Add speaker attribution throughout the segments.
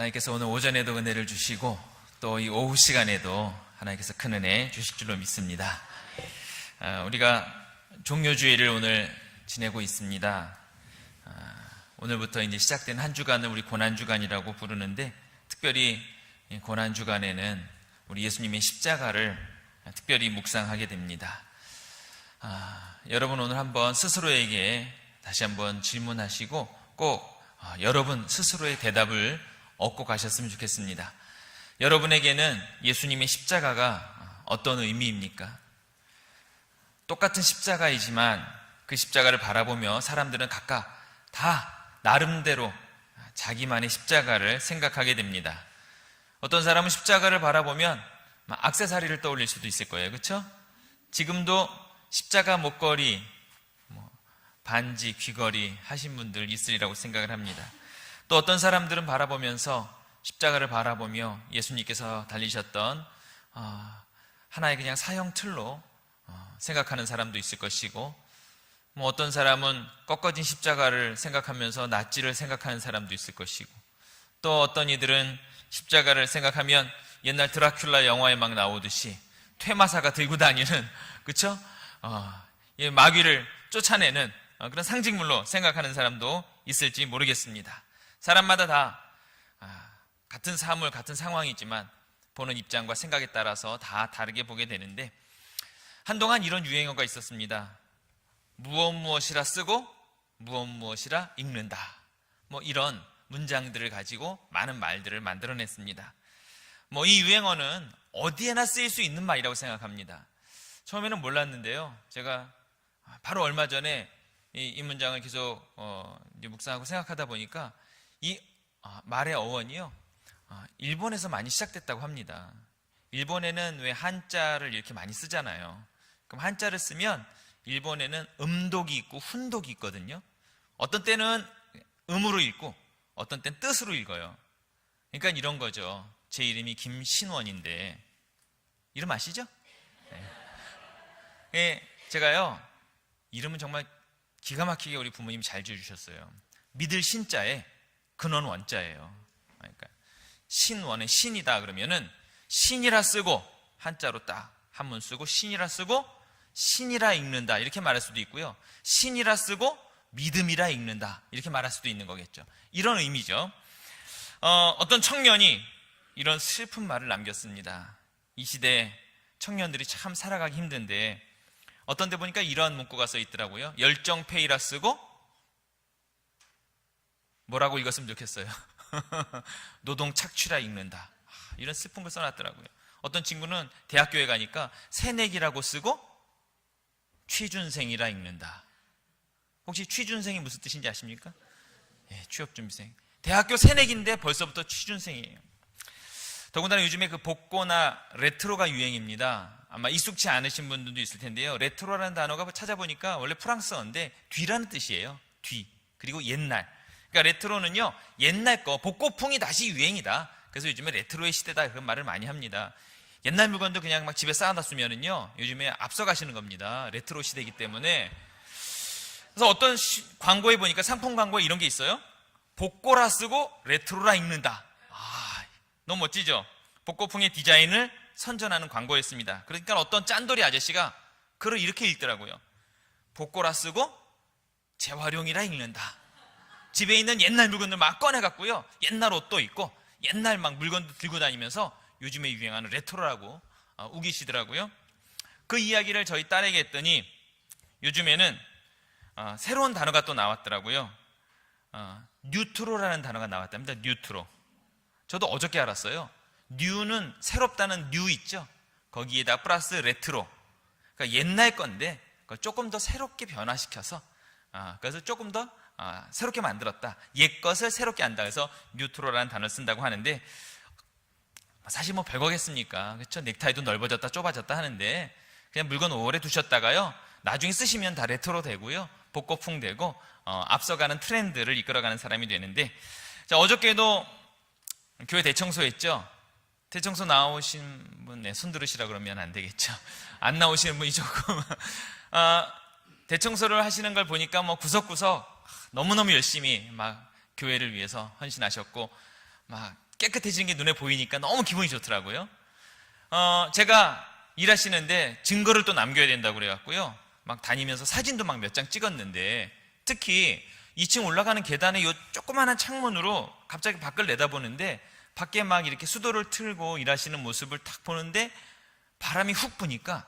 Speaker 1: 하나님께서 오늘 오전에도 은혜를 주시고 또 이 오후 시간에도 하나님께서 큰 은혜 주실 줄로 믿습니다. 아, 우리가 종료주의를 오늘 지내고 있습니다. 아, 오늘부터 이제 시작된 한 주간을 우리 고난주간이라고 부르는데 특별히 이 고난주간에는 우리 예수님의 십자가를 특별히 묵상하게 됩니다. 아, 여러분 오늘 한번 스스로에게 다시 한번 질문하시고 꼭 아, 여러분 스스로의 대답을 얻고 가셨으면 좋겠습니다. 여러분에게는 예수님의 십자가가 어떤 의미입니까? 똑같은 십자가이지만 그 십자가를 바라보며 사람들은 각각 다 나름대로 자기만의 십자가를 생각하게 됩니다. 어떤 사람은 십자가를 바라보면 막 악세사리를 떠올릴 수도 있을 거예요. 그렇죠? 지금도 십자가 목걸이, 뭐 반지, 귀걸이 하신 분들 있으리라고 생각을 합니다. 또 어떤 사람들은 바라보면서 십자가를 바라보며 예수님께서 달리셨던 어, 하나의 그냥 사형 틀로 어, 생각하는 사람도 있을 것이고 뭐 어떤 사람은 꺾어진 십자가를 생각하면서 낫지를 생각하는 사람도 있을 것이고 또 어떤 이들은 십자가를 생각하면 옛날 드라큘라 영화에 막 나오듯이 퇴마사가 들고 다니는 그쵸? 어, 이 마귀를 쫓아내는 어, 그런 상징물로 생각하는 사람도 있을지 모르겠습니다. 사람마다 다 아, 같은 사물, 같은 상황이지만 보는 입장과 생각에 따라서 다 다르게 보게 되는데 한동안 이런 유행어가 있었습니다. 무엇 무엇이라 쓰고 무엇 무엇이라 읽는다. 뭐 이런 문장들을 가지고 많은 말들을 만들어냈습니다. 뭐 이 유행어는 어디에나 쓰일 수 있는 말이라고 생각합니다. 처음에는 몰랐는데요. 제가 바로 얼마 전에 이, 이 문장을 계속 어, 묵상하고 생각하다 보니까 이 아, 말의 어원이요. 아, 일본에서 많이 시작됐다고 합니다. 일본에는 왜 한자를 이렇게 많이 쓰잖아요. 그럼 한자를 쓰면 일본에는 음독이 있고 훈독이 있거든요. 어떤 때는 음으로 읽고 어떤 때는 뜻으로 읽어요. 그러니까 이런 거죠. 제 이름이 김신원인데 이름 아시죠? 네. 예, 제가요 이름은 정말 기가 막히게 우리 부모님이 잘 지어주셨어요. 믿을 신자에 근원 원자예요. 그러니까 신원의 신이다 그러면은 신이라 쓰고 한자로 딱 한문 쓰고 신이라 쓰고 신이라 읽는다 이렇게 말할 수도 있고요. 신이라 쓰고 믿음이라 읽는다 이렇게 말할 수도 있는 거겠죠. 이런 의미죠. 어, 어떤 청년이 이런 슬픈 말을 남겼습니다. 이 시대 청년들이 참 살아가기 힘든데 어떤 데 보니까 이런 문구가 써 있더라고요. 열정페이라 쓰고 뭐라고 읽었으면 좋겠어요. 노동 착취라 읽는다. 이런 슬픈 걸 써놨더라고요. 어떤 친구는 대학교에 가니까 새내기라고 쓰고 취준생이라 읽는다. 혹시 취준생이 무슨 뜻인지 아십니까? 예, 취업준비생. 대학교 새내기인데 벌써부터 취준생이에요. 더군다나 요즘에 그 복고나 레트로가 유행입니다. 아마 익숙치 않으신 분들도 있을 텐데요. 레트로라는 단어가 찾아보니까 원래 프랑스어인데 뒤라는 뜻이에요. 뒤. 그리고 옛날. 그러니까 레트로는요, 옛날 거, 복고풍이 다시 유행이다. 그래서 요즘에 레트로의 시대다. 그런 말을 많이 합니다. 옛날 물건도 그냥 막 집에 쌓아놨으면은요, 요즘에 앞서가시는 겁니다. 레트로 시대이기 때문에. 그래서 어떤 시, 광고에 보니까 상품 광고에 이런 게 있어요. 복고라 쓰고 레트로라 읽는다. 아, 너무 멋지죠? 복고풍의 디자인을 선전하는 광고였습니다. 그러니까 어떤 짠돌이 아저씨가 글을 이렇게 읽더라고요. 복고라 쓰고 재활용이라 읽는다. 집에 있는 옛날 물건들 막 꺼내갖고요. 옛날 옷도 있고 옛날 막 물건도 들고 다니면서 요즘에 유행하는 레트로라고 어, 우기시더라고요. 그 이야기를 저희 딸에게 했더니 요즘에는 어, 새로운 단어가 또 나왔더라고요. 어, 뉴트로라는 단어가 나왔답니다. 뉴트로. 저도 어저께 알았어요. 뉴는 새롭다는 뉴 있죠. 거기에다 플러스 레트로. 그러니까 옛날 건데 조금 더 새롭게 변화시켜서 아, 그래서 조금 더 아, 새롭게 만들었다. 옛 것을 새롭게 한다. 그래서 뉴트로라는 단어를 쓴다고 하는데 사실 뭐 별거겠습니까? 그렇죠? 넥타이도 넓어졌다, 좁아졌다 하는데 그냥 물건 오래 두셨다가요. 나중에 쓰시면 다 레트로 되고요. 복고풍 되고 어, 앞서가는 트렌드를 이끌어가는 사람이 되는데 자, 어저께도 교회 대청소했죠. 대청소 나오신 분, 네, 손 들으시라 그러면 안 되겠죠. 안 나오시는 분이 조금 아, 대청소를 하시는 걸 보니까 뭐 구석구석 너무너무 열심히 막 교회를 위해서 헌신하셨고 막 깨끗해지는 게 눈에 보이니까 너무 기분이 좋더라고요. 어, 제가 일하시는데 증거를 또 남겨야 된다고 그래갖고요. 막 다니면서 사진도 막 몇 장 찍었는데 특히 2층 올라가는 계단에 요 조그마한 창문으로 갑자기 밖을 내다보는데 밖에 막 이렇게 수도를 틀고 일하시는 모습을 딱 보는데 바람이 훅 부니까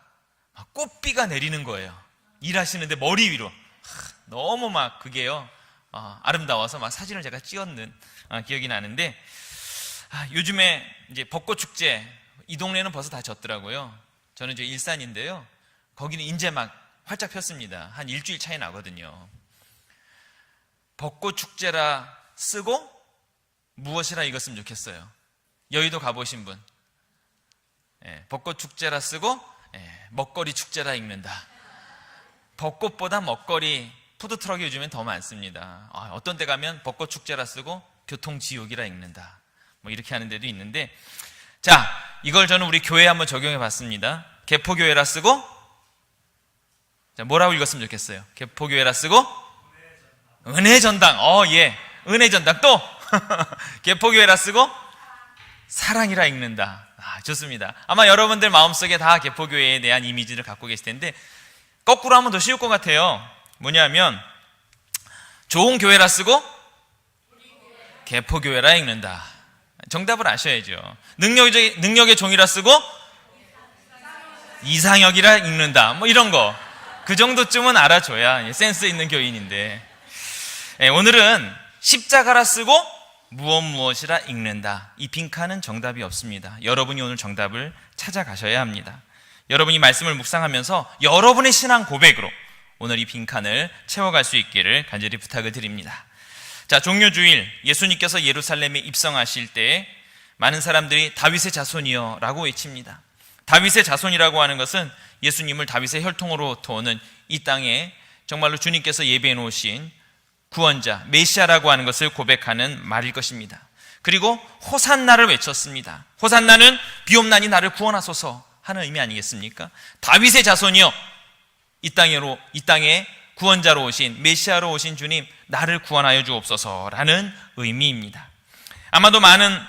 Speaker 1: 막 꽃비가 내리는 거예요. 일하시는데 머리 위로. 하, 너무 막 그게요. 어, 아름다워서 막 사진을 제가 찍었는 어, 기억이 나는데 아, 요즘에 이제 벚꽃 축제 이 동네는 벌써 다 졌더라고요. 저는 이제 일산인데요. 거기는 이제 막 활짝 폈습니다. 한 일주일 차이 나거든요. 벚꽃 축제라 쓰고 무엇이라 읽었으면 좋겠어요. 여의도 가보신 분. 예, 벚꽃 축제라 쓰고 예, 먹거리 축제라 읽는다. 벚꽃보다 먹거리 푸드트럭이 요즘엔 더 많습니다. 아, 어떤 데 가면 벚꽃 축제라 쓰고 교통지옥이라 읽는다. 뭐 이렇게 하는 데도 있는데 자 이걸 저는 우리 교회에 한번 적용해 봤습니다. 개포교회라 쓰고 자 뭐라고 읽었으면 좋겠어요. 개포교회라 쓰고 은혜 전당. 어 예. 은혜 전당 또 개포교회라 쓰고 사랑이라 읽는다. 아, 좋습니다. 아마 여러분들 마음속에 다 개포교회에 대한 이미지를 갖고 계실 텐데 거꾸로 하면 더 쉬울 것 같아요. 뭐냐면 좋은 교회라 쓰고 개포교회라 읽는다. 정답을 아셔야죠. 능력의, 능력의 종이라 쓰고 이상혁이라 읽는다. 뭐 이런 거. 그 정도쯤은 알아줘야 센스 있는 교인인데. 예, 오늘은 십자가라 쓰고 무엇 무엇이라 읽는다. 이 빈칸은 정답이 없습니다. 여러분이 오늘 정답을 찾아가셔야 합니다. 여러분이 말씀을 묵상하면서 여러분의 신앙 고백으로 오늘 이 빈칸을 채워갈 수 있기를 간절히 부탁을 드립니다. 자, 종료주일 예수님께서 예루살렘에 입성하실 때 많은 사람들이 다윗의 자손이여 라고 외칩니다. 다윗의 자손이라고 하는 것은 예수님을 다윗의 혈통으로 도는 이 땅에 정말로 주님께서 예배해 놓으신 구원자 메시아라고 하는 것을 고백하는 말일 것입니다. 그리고 호산나를 외쳤습니다. 호산나는 비옵나니 나를 구원하소서 하는 의미 아니겠습니까? 다윗의 자손이여 이 땅으로 이 땅에 구원자로 오신 메시아로 오신 주님 나를 구원하여 주옵소서라는 의미입니다. 아마도 많은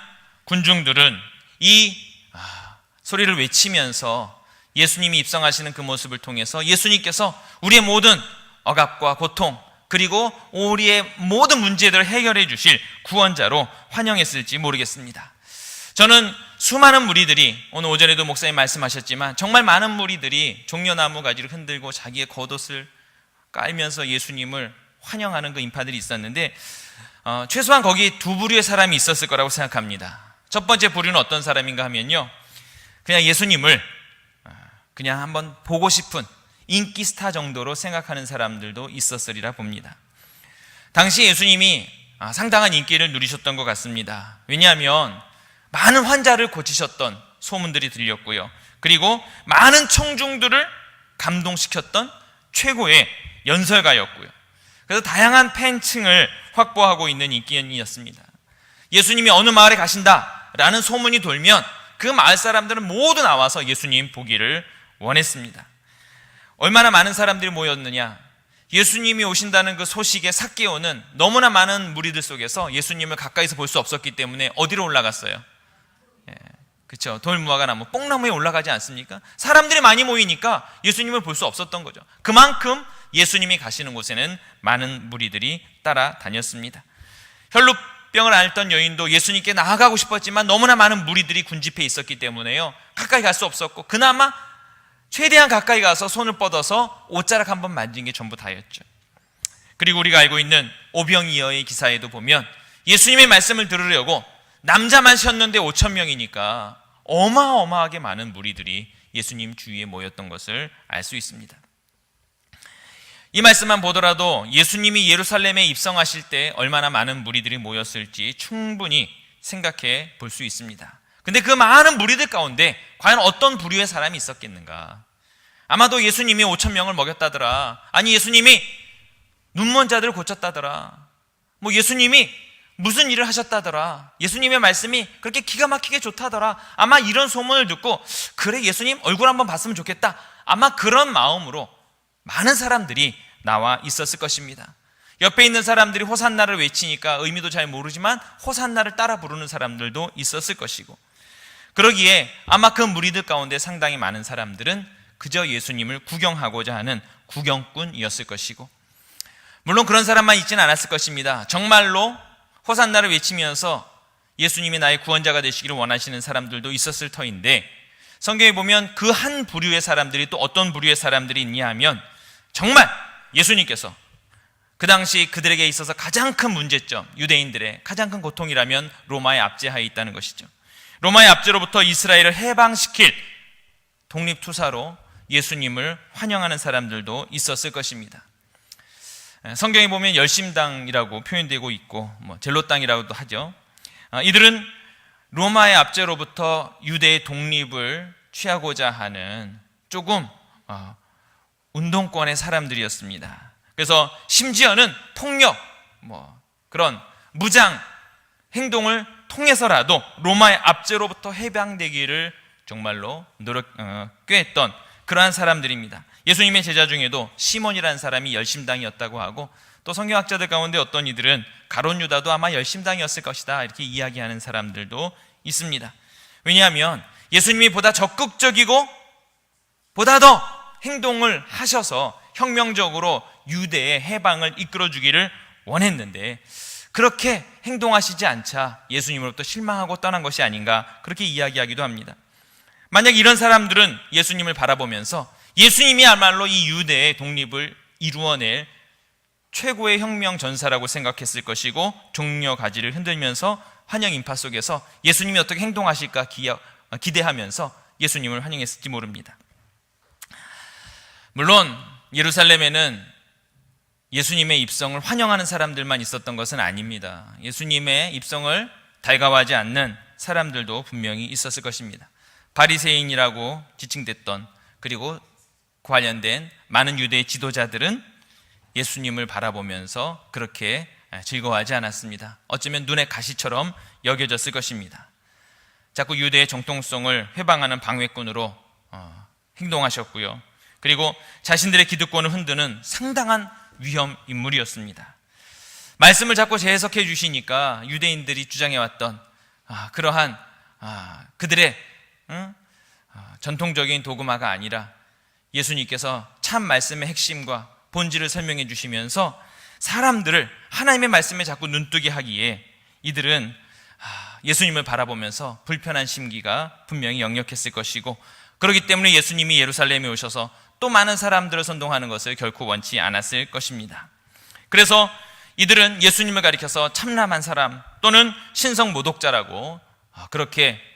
Speaker 1: 군중들은 이 아, 소리를 외치면서 예수님이 입성하시는 그 모습을 통해서 예수님께서 우리의 모든 억압과 고통 그리고 우리의 모든 문제들을 해결해 주실 구원자로 환영했을지 모르겠습니다. 저는 수많은 무리들이 오늘 오전에도 목사님 말씀하셨지만 정말 많은 무리들이 종려나무 가지를 흔들고 자기의 겉옷을 깔면서 예수님을 환영하는 그 인파들이 있었는데 어, 최소한 거기 두 부류의 사람이 있었을 거라고 생각합니다. 첫 번째 부류는 어떤 사람인가 하면요. 그냥 예수님을 어, 그냥 한번 보고 싶은 인기 스타 정도로 생각하는 사람들도 있었으리라 봅니다. 당시 예수님이 아, 상당한 인기를 누리셨던 것 같습니다. 왜냐하면 많은 환자를 고치셨던 소문들이 들렸고요. 그리고 많은 청중들을 감동시켰던 최고의 연설가였고요. 그래서 다양한 팬층을 확보하고 있는 인기인이었습니다. 예수님이 어느 마을에 가신다라는 소문이 돌면 그 마을 사람들은 모두 나와서 예수님 보기를 원했습니다. 얼마나 많은 사람들이 모였느냐? 예수님이 오신다는 그 소식에 삭개오는 너무나 많은 무리들 속에서 예수님을 가까이서 볼 수 없었기 때문에 어디로 올라갔어요? 예, 그렇죠. 돌무화과 나무, 뽕나무에 올라가지 않습니까? 사람들이 많이 모이니까 예수님을 볼 수 없었던 거죠. 그만큼 예수님이 가시는 곳에는 많은 무리들이 따라다녔습니다. 혈루병을 앓던 여인도 예수님께 나아가고 싶었지만 너무나 많은 무리들이 군집해 있었기 때문에요. 가까이 갈 수 없었고 그나마 최대한 가까이 가서 손을 뻗어서 옷자락 한 번 만진 게 전부 다였죠. 그리고 우리가 알고 있는 오병이어의 기사에도 보면 예수님의 말씀을 들으려고 남자만 셨는데 5천 명이니까 어마어마하게 많은 무리들이 예수님 주위에 모였던 것을 알 수 있습니다. 이 말씀만 보더라도 예수님이 예루살렘에 입성하실 때 얼마나 많은 무리들이 모였을지 충분히 생각해 볼 수 있습니다. 근데 그 많은 무리들 가운데 과연 어떤 부류의 사람이 있었겠는가? 아마도 예수님이 5천 명을 먹였다더라. 아니 예수님이 눈먼 자들을 고쳤다더라. 뭐 예수님이 무슨 일을 하셨다더라. 예수님의 말씀이 그렇게 기가 막히게 좋다더라. 아마 이런 소문을 듣고 그래 예수님 얼굴 한번 봤으면 좋겠다. 아마 그런 마음으로 많은 사람들이 나와 있었을 것입니다. 옆에 있는 사람들이 호산나를 외치니까 의미도 잘 모르지만 호산나를 따라 부르는 사람들도 있었을 것이고 그러기에 아마 그 무리들 가운데 상당히 많은 사람들은 그저 예수님을 구경하고자 하는 구경꾼이었을 것이고 물론 그런 사람만 있지는 않았을 것입니다. 정말로 호산나를 외치면서 예수님이 나의 구원자가 되시기를 원하시는 사람들도 있었을 터인데 성경에 보면 그 한 부류의 사람들이 또 어떤 부류의 사람들이 있냐 하면 정말 예수님께서 그 당시 그들에게 있어서 가장 큰 문제점, 유대인들의 가장 큰 고통이라면 로마의 압제하에 있다는 것이죠. 로마의 압제로부터 이스라엘을 해방시킬 독립투사로 예수님을 환영하는 사람들도 있었을 것입니다. 성경에 보면 열심당이라고 표현되고 있고 뭐 젤로당이라고도 하죠. 아, 이들은 로마의 압제로부터 유대의 독립을 취하고자 하는 조금 어, 운동권의 사람들이었습니다. 그래서 심지어는 폭력, 뭐 그런 무장 행동을 통해서라도 로마의 압제로부터 해방되기를 정말로 노력 어, 꾀했던 그러한 사람들입니다. 예수님의 제자 중에도 시몬이라는 사람이 열심당이었다고 하고 또 성경학자들 가운데 어떤 이들은 가론 유다도 아마 열심당이었을 것이다 이렇게 이야기하는 사람들도 있습니다. 왜냐하면 예수님이 보다 적극적이고 보다 더 행동을 하셔서 혁명적으로 유대의 해방을 이끌어 주기를 원했는데 그렇게 행동하시지 않자 예수님으로부터 실망하고 떠난 것이 아닌가 그렇게 이야기하기도 합니다. 만약 이런 사람들은 예수님을 바라보면서 예수님이야말로 이 유대의 독립을 이루어낼 최고의 혁명 전사라고 생각했을 것이고 종려 가지를 흔들면서 환영 인파 속에서 예수님이 어떻게 행동하실까 기대하면서 예수님을 환영했을지 모릅니다. 물론 예루살렘에는 예수님의 입성을 환영하는 사람들만 있었던 것은 아닙니다. 예수님의 입성을 달가워하지 않는 사람들도 분명히 있었을 것입니다. 바리새인이라고 지칭됐던 그리고 관련된 많은 유대의 지도자들은 예수님을 바라보면서 그렇게 즐거워하지 않았습니다. 어쩌면 눈의 가시처럼 여겨졌을 것입니다. 자꾸 유대의 정통성을 회방하는 방해꾼으로 어, 행동하셨고요. 그리고 자신들의 기득권을 흔드는 상당한 위험 인물이었습니다. 말씀을 자꾸 재해석해 주시니까 유대인들이 주장해왔던 아, 그러한 아, 그들의 응? 아, 전통적인 도그마가 아니라 예수님께서 참 말씀의 핵심과 본질을 설명해 주시면서 사람들을 하나님의 말씀에 자꾸 눈뜨게 하기에 이들은 아, 예수님을 바라보면서 불편한 심기가 분명히 역력했을 것이고 그렇기 때문에 예수님이 예루살렘에 오셔서 또 많은 사람들을 선동하는 것을 결코 원치 않았을 것입니다. 그래서 이들은 예수님을 가리켜서 참남한 사람 또는 신성 모독자라고 아, 그렇게 예,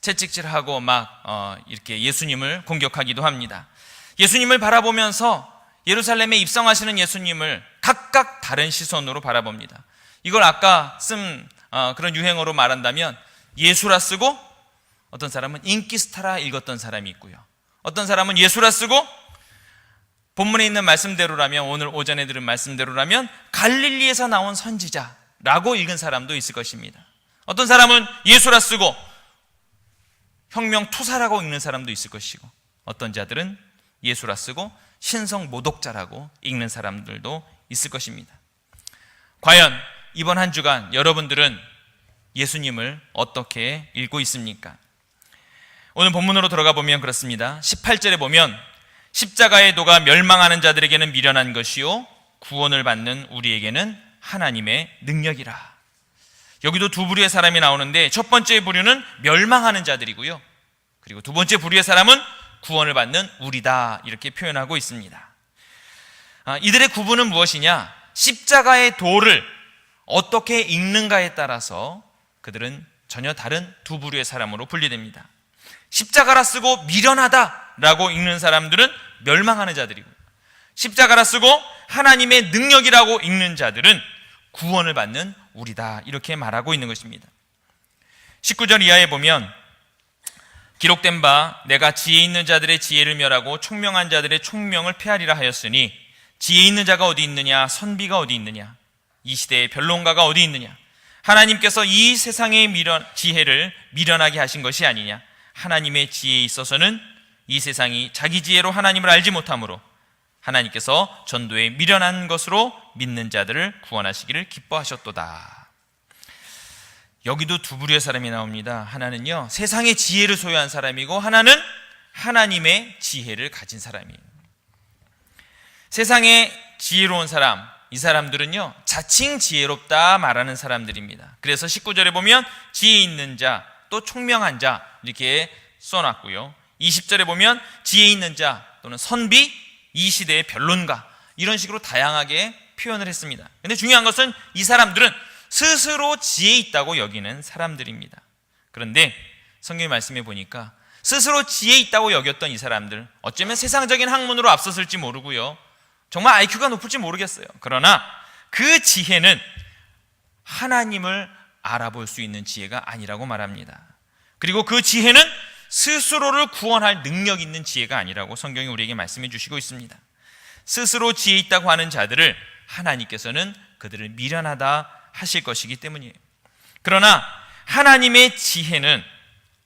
Speaker 1: 채찍질하고 막 어, 이렇게 예수님을 공격하기도 합니다. 예수님을 바라보면서 예루살렘에 입성하시는 예수님을 각각 다른 시선으로 바라봅니다. 이걸 아까 쓴 어, 그런 유행어로 말한다면 예수라 쓰고 어떤 사람은 인기스타라 읽었던 사람이 있고요. 어떤 사람은 예수라 쓰고 본문에 있는 말씀대로라면 오늘 오전에 들은 말씀대로라면 갈릴리에서 나온 선지자라고 읽은 사람도 있을 것입니다. 어떤 사람은 예수라 쓰고 혁명 투사라고 읽는 사람도 있을 것이고 어떤 자들은 예수라 쓰고 신성 모독자라고 읽는 사람들도 있을 것입니다. 과연 이번 한 주간 여러분들은 예수님을 어떻게 읽고 있습니까? 오늘 본문으로 들어가 보면 그렇습니다. 18절에 보면 십자가의 도가 멸망하는 자들에게는 미련한 것이요 구원을 받는 우리에게는 하나님의 능력이라. 여기도 두 부류의 사람이 나오는데 첫 번째 부류는 멸망하는 자들이고요. 그리고 두 번째 부류의 사람은 구원을 받는 우리다. 이렇게 표현하고 있습니다. 아, 이들의 구분은 무엇이냐? 십자가의 도를 어떻게 읽는가에 따라서 그들은 전혀 다른 두 부류의 사람으로 분리됩니다. 십자가라 쓰고 미련하다라고 읽는 사람들은 멸망하는 자들이고 십자가라 쓰고 하나님의 능력이라고 읽는 자들은 구원을 받는 우리다. 이렇게 말하고 있는 것입니다. 19절 이하에 보면 기록된 바 내가 지혜 있는 자들의 지혜를 멸하고 총명한 자들의 총명을 폐하리라 하였으니 지혜 있는 자가 어디 있느냐? 선비가 어디 있느냐? 이 시대의 변론가가 어디 있느냐? 하나님께서 이 세상의 미련, 지혜를 미련하게 하신 것이 아니냐? 하나님의 지혜에 있어서는 이 세상이 자기 지혜로 하나님을 알지 못하므로 하나님께서 전도에 미련한 것으로 믿는 자들을 구원하시기를 기뻐하셨도다. 여기도 두 부류의 사람이 나옵니다. 하나는요, 세상의 지혜를 소유한 사람이고, 하나는 하나님의 지혜를 가진 사람이에요. 세상에 지혜로운 사람, 이 사람들은요, 자칭 지혜롭다 말하는 사람들입니다. 그래서 19절에 보면 지혜 있는 자, 또 총명한 자, 이렇게 써놨고요. 20절에 보면 지혜 있는 자, 또는 선비, 이 시대의 변론가, 이런 식으로 다양하게 표현을 했습니다. 근데 중요한 것은 이 사람들은 스스로 지혜 있다고 여기는 사람들입니다. 그런데 성경의 말씀에 보니까 스스로 지혜 있다고 여겼던 이 사람들, 어쩌면 세상적인 학문으로 앞섰을지 모르고요. 정말 IQ가 높을지 모르겠어요. 그러나 그 지혜는 하나님을 알아볼 수 있는 지혜가 아니라고 말합니다. 그리고 그 지혜는 스스로를 구원할 능력 있는 지혜가 아니라고 성경이 우리에게 말씀해 주시고 있습니다. 스스로 지혜 있다고 하는 자들을 하나님께서는 그들을 미련하다 하실 것이기 때문이에요. 그러나 하나님의 지혜는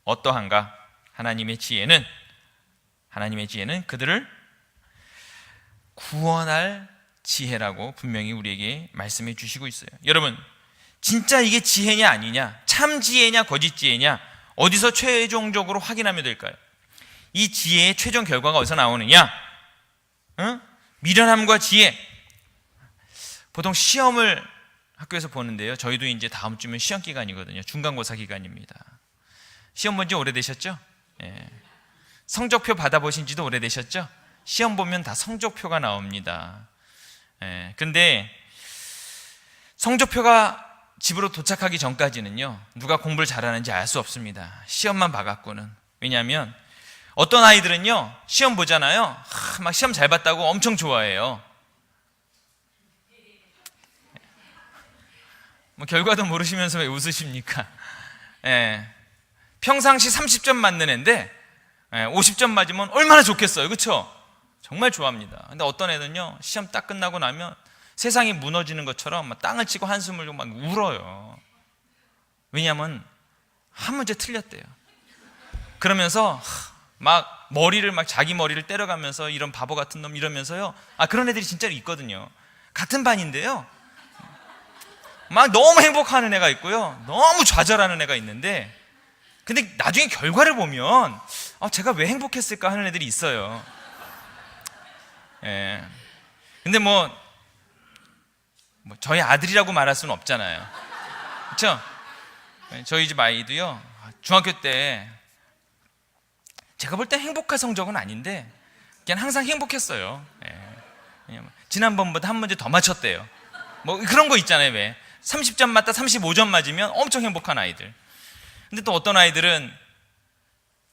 Speaker 1: 어떠한가? 하나님의 지혜는 하나님의 지혜는 그들을 구원할 지혜라고 분명히 우리에게 말씀해 주시고 있어요. 여러분, 진짜 이게 지혜냐 아니냐, 참 지혜냐 거짓 지혜냐, 어디서 최종적으로 확인하면 될까요? 이 지혜의 최종 결과가 어디서 나오느냐? 응? 미련함과 지혜. 보통 시험을 학교에서 보는데요. 저희도 이제 다음 주면 시험 기간이거든요. 중간고사 기간입니다. 시험 본 지 오래되셨죠? 예. 성적표 받아보신 지도 오래되셨죠? 시험 보면 다 성적표가 나옵니다. 예. 근데 성적표가 집으로 도착하기 전까지는요, 누가 공부를 잘하는지 알 수 없습니다. 시험만 봐갖고는. 왜냐하면 어떤 아이들은요, 시험 보잖아요. 하, 막 시험 잘 봤다고 엄청 좋아해요. 뭐 결과도 모르시면서 왜 웃으십니까? 예. 평상시 30점 맞는 애인데 예, 50점 맞으면 얼마나 좋겠어요. 그렇죠? 정말 좋아합니다. 근데 어떤 애는요. 시험 딱 끝나고 나면 세상이 무너지는 것처럼 막 땅을 치고 한숨을 막 울어요. 왜냐하면 한 문제 틀렸대요. 그러면서 막 머리를 막 자기 머리를 때려가면서 이런 바보 같은 놈 이러면서요. 아 그런 애들이 진짜로 있거든요. 같은 반인데요. 막 너무 행복하는 애가 있고요. 너무 좌절하는 애가 있는데 근데 나중에 결과를 보면 아, 제가 왜 행복했을까 하는 애들이 있어요. 예. 근데 뭐, 뭐 저희 아들이라고 말할 수는 없잖아요. 그렇죠? 저희 집 아이도요. 중학교 때 제가 볼 때 행복한 성적은 아닌데 그냥 항상 행복했어요. 예. 지난번보다 한 문제 더 맞췄대요. 뭐 그런 거 있잖아요, 왜? 30점 맞다 35점 맞으면 엄청 행복한 아이들. 근데 또 어떤 아이들은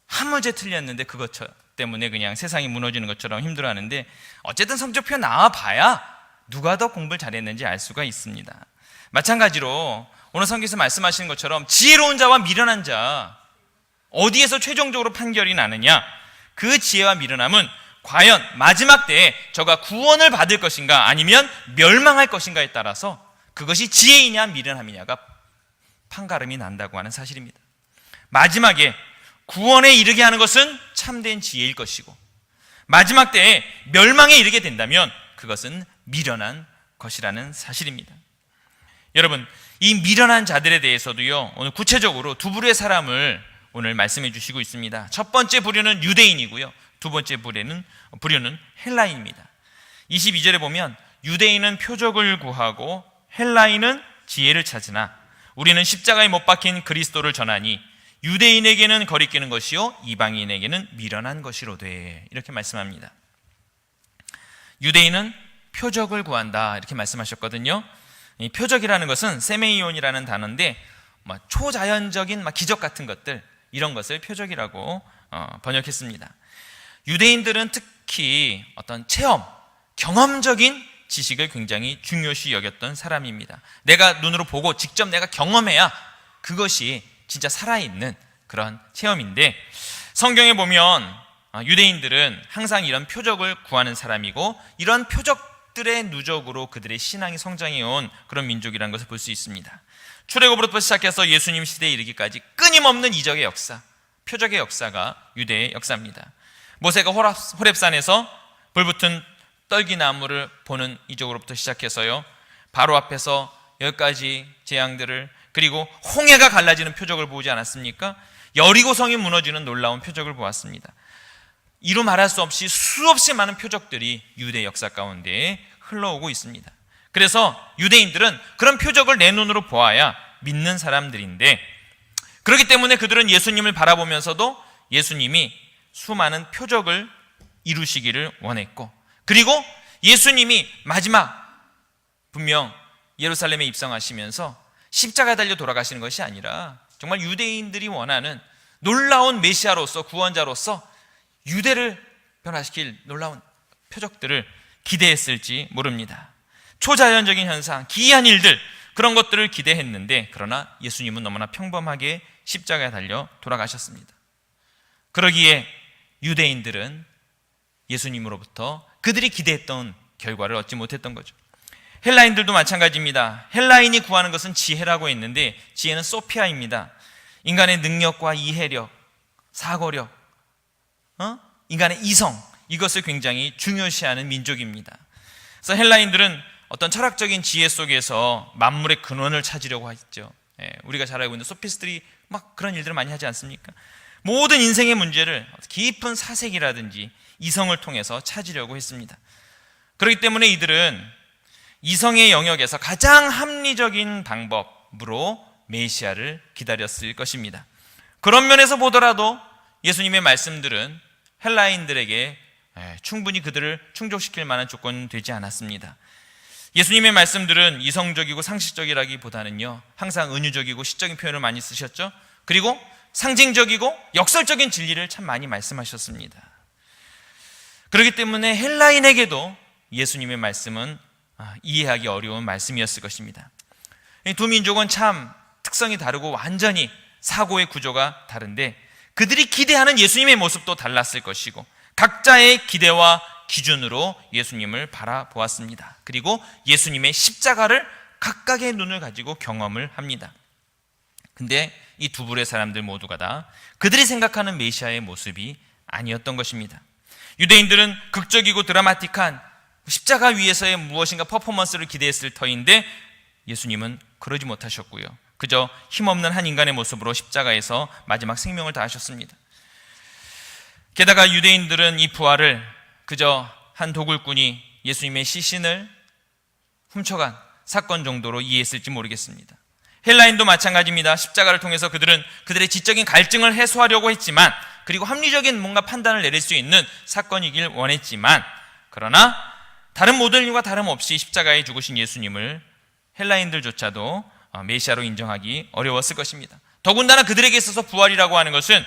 Speaker 1: 한 문제 틀렸는데 그것 때문에 그냥 세상이 무너지는 것처럼 힘들어하는데 어쨌든 성적표 나와 봐야 누가 더 공부를 잘했는지 알 수가 있습니다. 마찬가지로 오늘 성경에서 말씀하시는 것처럼 지혜로운 자와 미련한 자 어디에서 최종적으로 판결이 나느냐 그 지혜와 미련함은 과연 마지막 때에 저가 구원을 받을 것인가 아니면 멸망할 것인가에 따라서 그것이 지혜이냐 미련함이냐가 판가름이 난다고 하는 사실입니다. 마지막에 구원에 이르게 하는 것은 참된 지혜일 것이고 마지막 때에 멸망에 이르게 된다면 그것은 미련한 것이라는 사실입니다. 여러분, 이 미련한 자들에 대해서도요, 오늘 구체적으로 두 부류의 사람을 오늘 말씀해 주시고 있습니다. 첫 번째 부류는 유대인이고요. 두 번째 부류는, 부류는 헬라인입니다. 22절에 보면 유대인은 표적을 구하고 헬라인은 지혜를 찾으나 우리는 십자가에 못 박힌 그리스도를 전하니 유대인에게는 거리끼는 것이요 이방인에게는 미련한 것이로돼 이렇게 말씀합니다. 유대인은 표적을 구한다 이렇게 말씀하셨거든요. 이 표적이라는 것은 세메이온이라는 단어인데 막 초자연적인 막 기적 같은 것들 이런 것을 표적이라고 어, 번역했습니다. 유대인들은 특히 어떤 체험, 경험적인 지식을 굉장히 중요시 여겼던 사람입니다. 내가 눈으로 보고 직접 내가 경험해야 그것이 진짜 살아있는 그런 체험인데 성경에 보면 아, 유대인들은 항상 이런 표적을 구하는 사람이고 이런 표적들의 누적으로 그들의 신앙이 성장해 온 그런 민족이라는 것을 볼 수 있습니다. 출애굽으로부터 시작해서 예수님 시대에 이르기까지 끊임없는 이적의 역사, 표적의 역사가 유대의 역사입니다. 모세가 호랩산에서 불붙은 떨기나무를 보는 이적으로부터 시작해서요. 바로 앞에서 열 가지 재앙들을 그리고 홍해가 갈라지는 표적을 보지 않았습니까? 여리고성이 무너지는 놀라운 표적을 보았습니다. 이루 말할 수 없이 수없이 많은 표적들이 유대 역사 가운데 흘러오고 있습니다. 그래서 유대인들은 그런 표적을 내 눈으로 보아야 믿는 사람들인데 그렇기 때문에 그들은 예수님을 바라보면서도 예수님이 수많은 표적을 이루시기를 원했고 그리고 예수님이 마지막 분명 예루살렘에 입성하시면서 십자가 달려 돌아가시는 것이 아니라 정말 유대인들이 원하는 놀라운 메시아로서 구원자로서 유대를 변화시킬 놀라운 표적들을 기대했을지 모릅니다. 초자연적인 현상, 기이한 일들 그런 것들을 기대했는데 그러나 예수님은 너무나 평범하게 십자가에 달려 돌아가셨습니다. 그러기에 유대인들은 예수님으로부터 그들이 기대했던 결과를 얻지 못했던 거죠. 헬라인들도 마찬가지입니다. 헬라인이 구하는 것은 지혜라고 했는데 지혜는 소피아입니다. 인간의 능력과 이해력, 사고력, 어? 인간의 이성 이것을 굉장히 중요시하는 민족입니다. 그래서 헬라인들은 어떤 철학적인 지혜 속에서 만물의 근원을 찾으려고 했죠. 예, 우리가 잘 알고 있는 소피스트들이 막 그런 일들을 많이 하지 않습니까? 모든 인생의 문제를 깊은 사색이라든지 이성을 통해서 찾으려고 했습니다. 그렇기 때문에 이들은 이성의 영역에서 가장 합리적인 방법으로 메시아를 기다렸을 것입니다. 그런 면에서 보더라도 예수님의 말씀들은 헬라인들에게 충분히 그들을 충족시킬 만한 조건은 되지 않았습니다. 예수님의 말씀들은 이성적이고 상식적이라기보다는요, 항상 은유적이고 시적인 표현을 많이 쓰셨죠? 그리고 상징적이고 역설적인 진리를 참 많이 말씀하셨습니다. 그렇기 때문에 헬라인에게도 예수님의 말씀은 아, 이해하기 어려운 말씀이었을 것입니다. 두 민족은 참 특성이 다르고 완전히 사고의 구조가 다른데 그들이 기대하는 예수님의 모습도 달랐을 것이고 각자의 기대와 기준으로 예수님을 바라보았습니다. 그리고 예수님의 십자가를 각각의 눈을 가지고 경험을 합니다. 근데 이 두 부의 사람들 모두가 다 그들이 생각하는 메시아의 모습이 아니었던 것입니다. 유대인들은 극적이고 드라마틱한 십자가 위에서의 무엇인가 퍼포먼스를 기대했을 터인데 예수님은 그러지 못하셨고요. 그저 힘없는 한 인간의 모습으로 십자가에서 마지막 생명을 다하셨습니다. 게다가 유대인들은 이 부활을 그저 한 도굴꾼이 예수님의 시신을 훔쳐간 사건 정도로 이해했을지 모르겠습니다. 헬라인도 마찬가지입니다. 십자가를 통해서 그들은 그들의 지적인 갈증을 해소하려고 했지만 그리고 합리적인 뭔가 판단을 내릴 수 있는 사건이길 원했지만 그러나 다른 모든 일과 다름없이 십자가에 죽으신 예수님을 헬라인들조차도 어, 메시아로 인정하기 어려웠을 것입니다. 더군다나 그들에게 있어서 부활이라고 하는 것은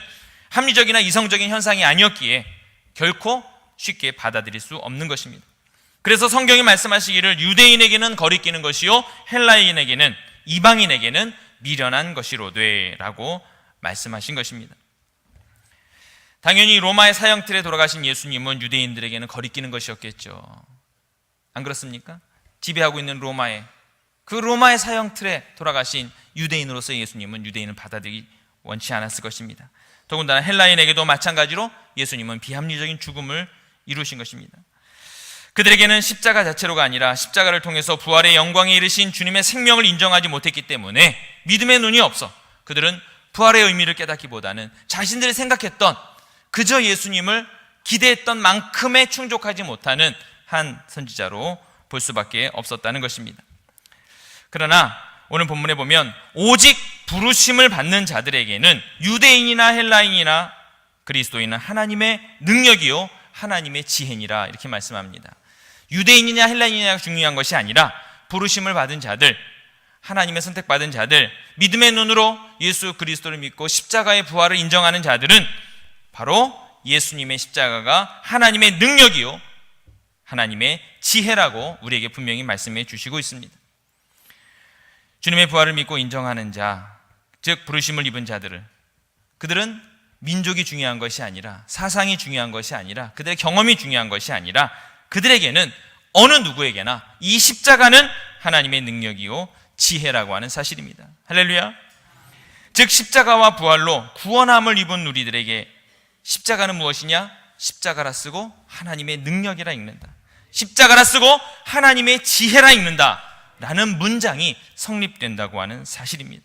Speaker 1: 합리적이나 이성적인 현상이 아니었기에 결코 쉽게 받아들일 수 없는 것입니다. 그래서 성경이 말씀하시기를 유대인에게는 거리끼는 것이요 헬라인에게는 이방인에게는 미련한 것이로되라고 말씀하신 것입니다. 당연히 로마의 사형틀에 돌아가신 예수님은 유대인들에게는 거리끼는 것이었겠죠. 안 그렇습니까? 지배하고 있는 로마의 그 로마의 사형 틀에 돌아가신 유대인으로서 예수님은 유대인을 받아들이기 원치 않았을 것입니다. 더군다나 헬라인에게도 마찬가지로 예수님은 비합리적인 죽음을 이루신 것입니다. 그들에게는 십자가 자체로가 아니라 십자가를 통해서 부활의 영광에 이르신 주님의 생명을 인정하지 못했기 때문에 믿음의 눈이 없어 그들은 부활의 의미를 깨닫기보다는 자신들이 생각했던 그저 예수님을 기대했던 만큼의 충족하지 못하는 한 선지자로 볼 수밖에 없었다는 것입니다. 그러나 오늘 본문에 보면 오직 부르심을 받는 자들에게는 유대인이나 헬라인이나 그리스도인은 하나님의 능력이요 하나님의 지혜니라 이렇게 말씀합니다. 유대인이냐 헬라인이냐 중요한 것이 아니라 부르심을 받은 자들 하나님의 선택받은 자들 믿음의 눈으로 예수 그리스도를 믿고 십자가의 부활을 인정하는 자들은 바로 예수님의 십자가가 하나님의 능력이요 하나님의 지혜라고 우리에게 분명히 말씀해 주시고 있습니다. 주님의 부활을 믿고 인정하는 자, 즉 부르심을 입은 자들을 그들은 민족이 중요한 것이 아니라 사상이 중요한 것이 아니라 그들의 경험이 중요한 것이 아니라 그들에게는 어느 누구에게나 이 십자가는 하나님의 능력이요 지혜라고 하는 사실입니다. 할렐루야. 즉 십자가와 부활로 구원함을 입은 우리들에게 십자가는 무엇이냐? 십자가라 쓰고 하나님의 능력이라 읽는다. 십자가라 쓰고 하나님의 지혜라 읽는다. 라는 문장이 성립된다고 하는 사실입니다.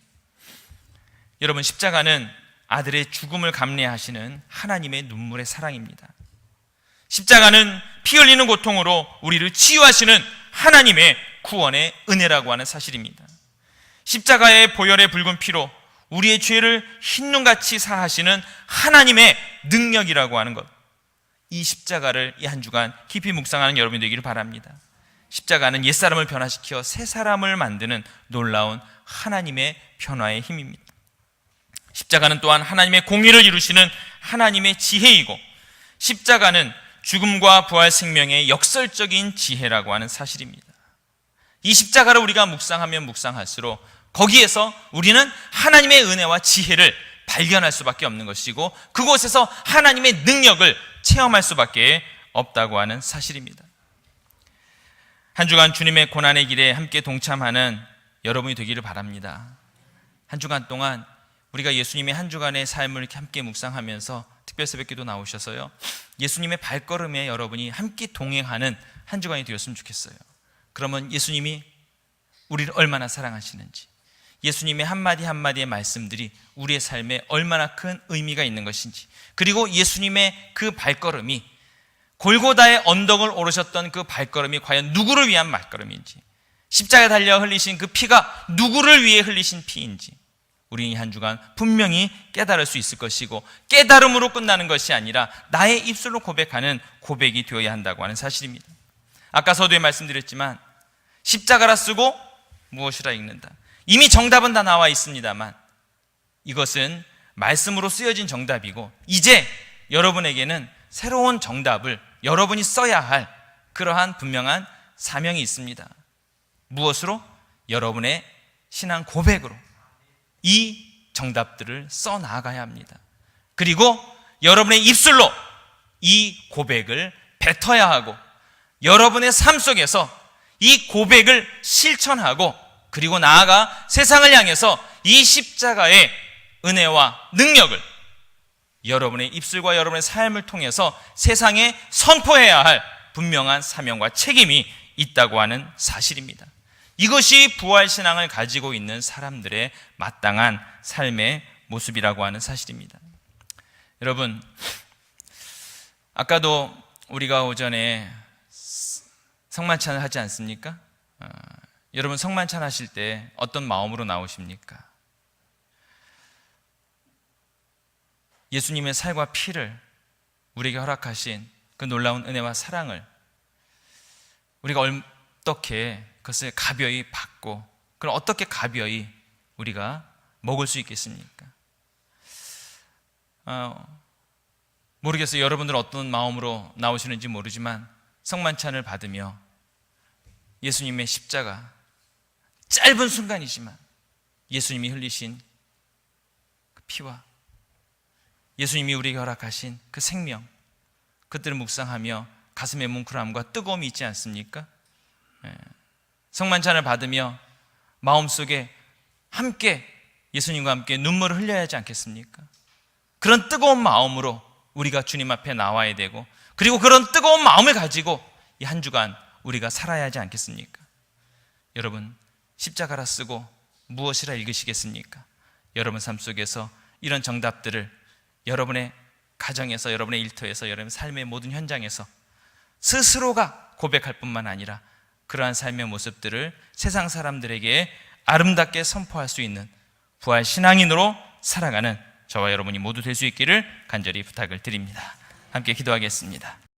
Speaker 1: 여러분, 십자가는 아들의 죽음을 감내하시는 하나님의 눈물의 사랑입니다. 십자가는 피 흘리는 고통으로 우리를 치유하시는 하나님의 구원의 은혜라고 하는 사실입니다. 십자가의 보혈의 붉은 피로 우리의 죄를 흰눈같이 사하시는 하나님의 능력이라고 하는 것. 이 십자가를 이 한 주간 깊이 묵상하는 여러분이 되기를 바랍니다. 십자가는 옛사람을 변화시켜 새 사람을 만드는 놀라운 하나님의 변화의 힘입니다. 십자가는 또한 하나님의 공의를 이루시는 하나님의 지혜이고 십자가는 죽음과 부활 생명의 역설적인 지혜라고 하는 사실입니다. 이 십자가를 우리가 묵상하면 묵상할수록 거기에서 우리는 하나님의 은혜와 지혜를 발견할 수밖에 없는 것이고 그곳에서 하나님의 능력을 체험할 수밖에 없다고 하는 사실입니다. 한 주간 주님의 고난의 길에 함께 동참하는 여러분이 되기를 바랍니다. 한 주간 동안 우리가 예수님의 한 주간의 삶을 함께 묵상하면서 특별 새벽기도 나오셔서요. 예수님의 발걸음에 여러분이 함께 동행하는 한 주간이 되었으면 좋겠어요. 그러면 예수님이 우리를 얼마나 사랑하시는지, 예수님의 한마디 한마디의 말씀들이 우리의 삶에 얼마나 큰 의미가 있는 것인지, 그리고 예수님의 그 발걸음이 골고다의 언덕을 오르셨던 그 발걸음이 과연 누구를 위한 발걸음인지, 십자가에 달려 흘리신 그 피가 누구를 위해 흘리신 피인지, 우리 한 주간 분명히 깨달을 수 있을 것이고, 깨달음으로 끝나는 것이 아니라 나의 입술로 고백하는 고백이 되어야 한다고 하는 사실입니다. 아까 서두에 말씀드렸지만, 십자가라 쓰고 무엇이라 읽는다. 이미 정답은 다 나와 있습니다만, 이것은 말씀으로 쓰여진 정답이고, 이제 여러분에게는 새로운 정답을 여러분이 써야 할 그러한 분명한 사명이 있습니다. 무엇으로? 여러분의 신앙 고백으로 이 정답들을 써 나가야 합니다. 그리고 여러분의 입술로 이 고백을 뱉어야 하고 여러분의 삶 속에서 이 고백을 실천하고 그리고 나아가 세상을 향해서 이 십자가의 은혜와 능력을 여러분의 입술과 여러분의 삶을 통해서 세상에 선포해야 할 분명한 사명과 책임이 있다고 하는 사실입니다. 이것이 부활신앙을 가지고 있는 사람들의 마땅한 삶의 모습이라고 하는 사실입니다. 여러분, 아까도 우리가 오전에 성만찬을 하지 않습니까? 어, 여러분 성만찬 하실 때 어떤 마음으로 나오십니까? 예수님의 살과 피를 우리에게 허락하신 그 놀라운 은혜와 사랑을 우리가 어떻게 그것을 가벼이 받고 그럼 어떻게 가벼이 우리가 먹을 수 있겠습니까? 어, 모르겠어요. 여러분들 어떤 마음으로 나오시는지 모르지만 성만찬을 받으며 예수님의 십자가 짧은 순간이지만 예수님이 흘리신 그 피와 예수님이 우리에게 허락하신 그 생명 그들을 묵상하며 가슴의 뭉클함과 뜨거움이 있지 않습니까? 예. 성만찬을 받으며 마음속에 함께 예수님과 함께 눈물을 흘려야 하지 않겠습니까? 그런 뜨거운 마음으로 우리가 주님 앞에 나와야 되고 그리고 그런 뜨거운 마음을 가지고 이 한 주간 우리가 살아야 하지 않겠습니까? 여러분 십자가라 쓰고 무엇이라 읽으시겠습니까? 여러분 삶 속에서 이런 정답들을 여러분의 가정에서 여러분의 일터에서 여러분의 삶의 모든 현장에서 스스로가 고백할 뿐만 아니라 그러한 삶의 모습들을 세상 사람들에게 아름답게 선포할 수 있는 부활 신앙인으로 살아가는 저와 여러분이 모두 될 수 있기를 간절히 부탁을 드립니다. 함께 기도하겠습니다.